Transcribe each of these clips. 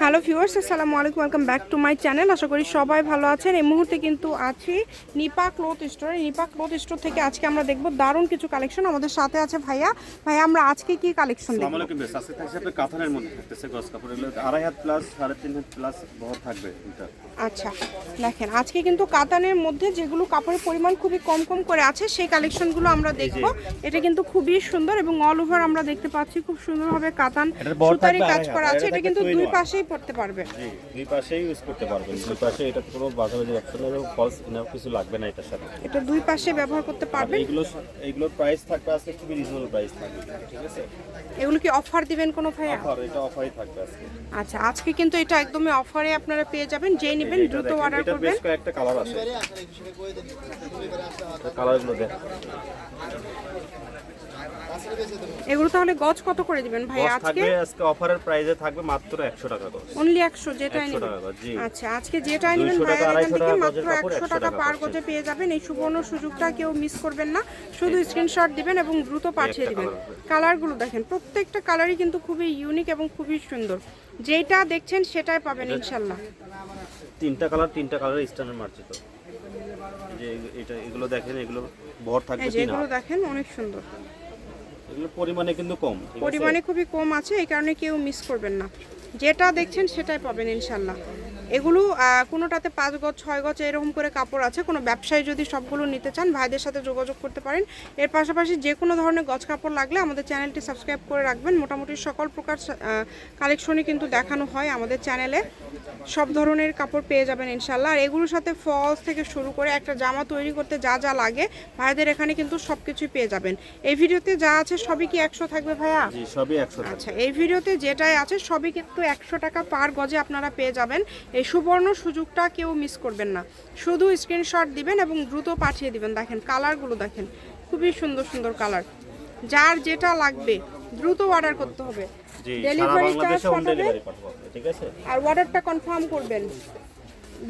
Hello viewers আসসালামু আলাইকুম welcome back to my channel. আশা করি সবাই ভালো আছেন। এই মুহূর্তে কিন্তু আছি নিপা ক্লোথ স্টোরে। নিপা ক্লোথ স্টোর থেকে আজকে আমরা দেখব দারুণ কিছু কালেকশন আমাদের সাথে আছে ভাইয়া। ভাইয়া আমরা আজকে কি কালেকশন দেখব? আলাইকুম বেশ আজকে থাকছে আপনার কাঁথানের মধ্যে থাকতেছে গস কাপড় এগুলো আড়াই হাত প্লাস সাড়ে তিন হাত প্লাস বহর থাকবে আচ্ছা দেখেন আজকে কিন্তু কাতানের মধ্যে যেগুলো কাপড়ের পরিমাণ খুবই কম কম করে আছে সেই কালেকশনগুলো আমরা দেখব। এটা কিন্তু খুবই সুন্দর এবং অল ওভার আমরা দেখতে পাচ্ছি খুব সুন্দরভাবে কাতান সুতারি কাজ করা আছে। এটা কিন্তু দুই one। পাশেই পড়তে পারবে। জি দুই পাশেই ইউজ করতে পারবেন। দুই পাশে এটা কোনো বাজাবাজি অপশন এবং ফলস ইনার কিছু লাগবে না এটার সাথে। এটা দুই পাশে ব্যবহার করতে পারবেন? এগুলো এইগুলোর প্রাইস থাকবে আজকে খুবই রিজনেবল প্রাইস থাকবে। ঠিক আছে? এগুলো কি অফার দিবেন কোনো ভাই অফার এটা অফারই থাকবে আজকে। আচ্ছা আজকে কিন্তু এটা একদমই অফারে আপনারা পেয়ে যাবেন যেই নেবেন দ্রুত অর্ডার করবেন বেশ কয়েকটা কালার আছে। কালারগুলো দেখ এগুলো তাহলে গজ কত করে দিবেন ভাই আজকে? আজকে অফারের প্রাইসে থাকবে মাত্র 100 টাকা। অনলি একশো যেটাই 100 নেবেন আচ্ছা আজকে যেটাই নেবেন 200 এখান থেকে মাত্র একশো 100 টাকা পার গজে পেয়ে যাবেন। এই সুবর্ণ সুযোগটা কেউ মিস করবেন না। শুধু স্ক্রিনশট দিবেন এবং দ্রুত পাঠিয়ে দিবেন। কালারগুলো দেখেন প্রত্যেকটা কালারই কিন্তু খুবই ইউনিক এবং খুবই সুন্দর। যেটা দেখছেন সেটাই পাবেন ইনশাল্লাহ। তিনটা কালার তিনটা কালার স্ট্যান্ডার্ড মার্জিত। যে এটা এগুলো দেখেন এগুলো বহর থাকবে এগুলো দেখেন অনেক সুন্দর। পরিমাণে কিন্তু কম পরিমাণে খুবই কম আছে, এই কারণে কেউ মিস করবেন না। যেটা দেখছেন সেটাই পাবেন ইনশাল্লাহ। এগুলো কোনোটাতে পাঁচ গজ ছয় গজ এরকম করে কাপড় আছে। কোনো ব্যবসায়ী যদি সবগুলো নিতে চান ভাইদের সাথে যোগাযোগ করতে পারেন। এর পাশাপাশি যে কোনো ধরনের গজ কাপড় লাগলে আমাদের চ্যানেলটি সাবস্ক্রাইব করে রাখবেন। মোটামুটি সকল প্রকার কালেকশনই কিন্তু দেখানো হয় আমাদের চ্যানেলে। সব ধরনের কাপড় পেয়ে যাবেন ইনশাল্লাহ আর এগুলোর সাথে ফলস থেকে শুরু করে একটা জামা তৈরি করতে যা যা লাগে ভাইদের এখানে কিন্তু সব কিছুই পেয়ে যাবেন। এই ভিডিওতে যা আছে সবই কি একশো থাকবে ভাইয়া? সবই একশো আচ্ছা এই ভিডিওতে যেটাই আছে সবই কিন্তু একশো টাকা পার গজে আপনারা পেয়ে যাবেন। এই সুবর্ণ সুযোগটা কেউ মিস করবেন না। শুধু স্ক্রিনশট দিবেন এবং দ্রুত পাঠিয়ে দিবেন। দেখেন কালারগুলো দেখেন খুবই সুন্দর সুন্দর কালার যার যেটা লাগবে দ্রুত অর্ডার করতে হবে। ডেলিভারি চার্জ পাঠাবে ঠিক আছে? আর অর্ডারটা কনফার্ম করবেন।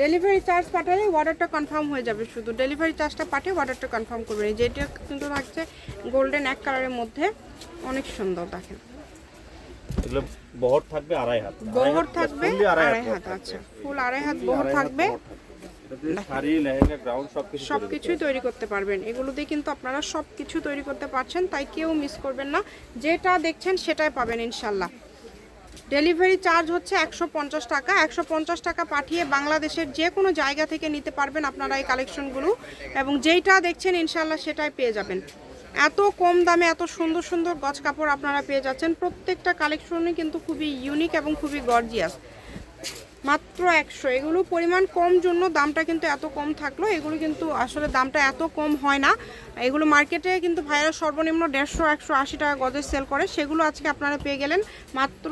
ডেলিভারি চার্জ পাঠালে অর্ডারটা কনফার্ম হয়ে যাবে শুধু। ডেলিভারি চার্জটা পাঠিয়ে অর্ডারটা কনফার্ম করবেন। যেটা কিন্তু লাগছে গোল্ডেন এক কালারের মধ্যে অনেক সুন্দর দেখেন। এগুলো বহর থাকবে আড়াই হাত। বহর থাকবে আড়াই হাত আচ্ছা ফুল আড়াই হাত বহর থাকবে। বহর থাকবে। এটাতে শাড়ি লেহেঙ্গা গ্রাউন্ড সব কিছু তৈরি করতে পারবেন। এগুলো দিয়ে কিন্তু আপনারা সব কিছু তৈরি করতে পারছেন তাই কেউ মিস করবেন না। যেটা দেখছেন সেটাই পাবেন ইনশাল্লাহ। ডেলিভারি চার্জ হচ্ছে একশো পঞ্চাশ টাকা। একশো পঞ্চাশ টাকা পাঠিয়ে বাংলাদেশের যে কোনো জায়গা থেকে নিতে পারবেন আপনারা এই কালেকশনগুলো এবং যেইটা দেখছেন ইনশাল্লাহ সেটাই পেয়ে যাবেন। এত কম দামে এত সুন্দর সুন্দর গজ কাপড় আপনারা পেয়ে যাচ্ছেন। প্রত্যেকটা কালেকশনই কিন্তু খুবই ইউনিক এবং খুবই গর্জিয়াস মাত্র একশো। এগুলো পরিমাণ কম জন্য দামটা কিন্তু এত কম থাকল। এগুলো কিন্তু আসলে দামটা এত কম হয় না। এগুলো মার্কেটে কিন্তু ভাইরা সর্বনিম্ন দেড়শো, একশো, আশি টাকা গজে সেল করে। সেগুলো আজকে আপনারা পেয়ে গেলেন মাত্র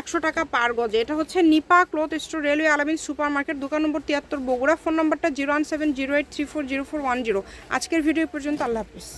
একশো টাকা পার গজে। এটা হচ্ছে Nipa cloth store railway Alamin super market দোকান নম্বর তিয়াত্তর বগুড়া। ফোন নম্বরটা zero one seven zero eight three four zero four one zero. আজকের ভিডিও পর্যন্ত। আল্লাহ হাফিজ।